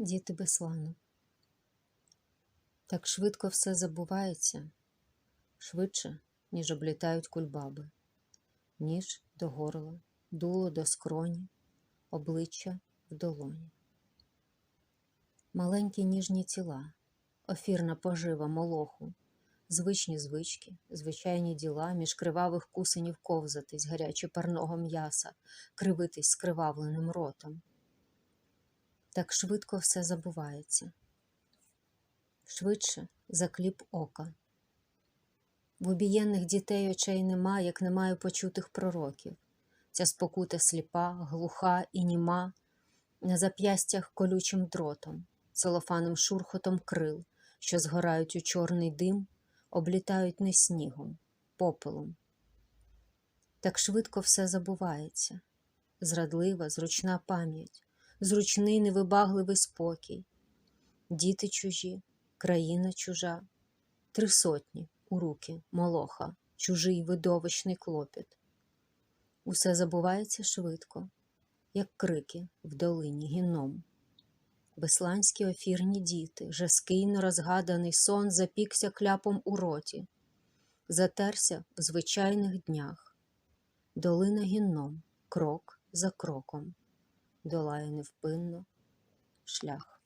Діти Беслану. Так швидко все забувається, швидше, ніж облітають кульбаби, ніж до горла, дуло до скроні, обличчя в долоні. Маленькі ніжні тіла, офірна пожива молоху, звичні звички, звичайні діла, між кривавих кусенів ковзатись, гаряче парного м'яса, кривитись скривавленим ротом. Так швидко все забувається. Швидше за кліп ока. В обієнних дітей очей нема, як немає почутих пророків. Ця спокута сліпа, глуха і німа, на зап'ястях колючим дротом, целофаном шурхотом крил, що згорають у чорний дим, облітають не снігом, попелом. Так швидко все забувається, зрадлива, зручна пам'ять, зручний невибагливий спокій, діти чужі, країна чужа, три сотні у руки молоха, чужий видовищний клопіт. Усе забувається швидко, як крики в долині гіном. Бесланські офірні діти, жаскийно розгаданий сон запікся кляпом у роті, затерся в звичайних днях. Долина гінном, крок за кроком, долає невпинно шлях.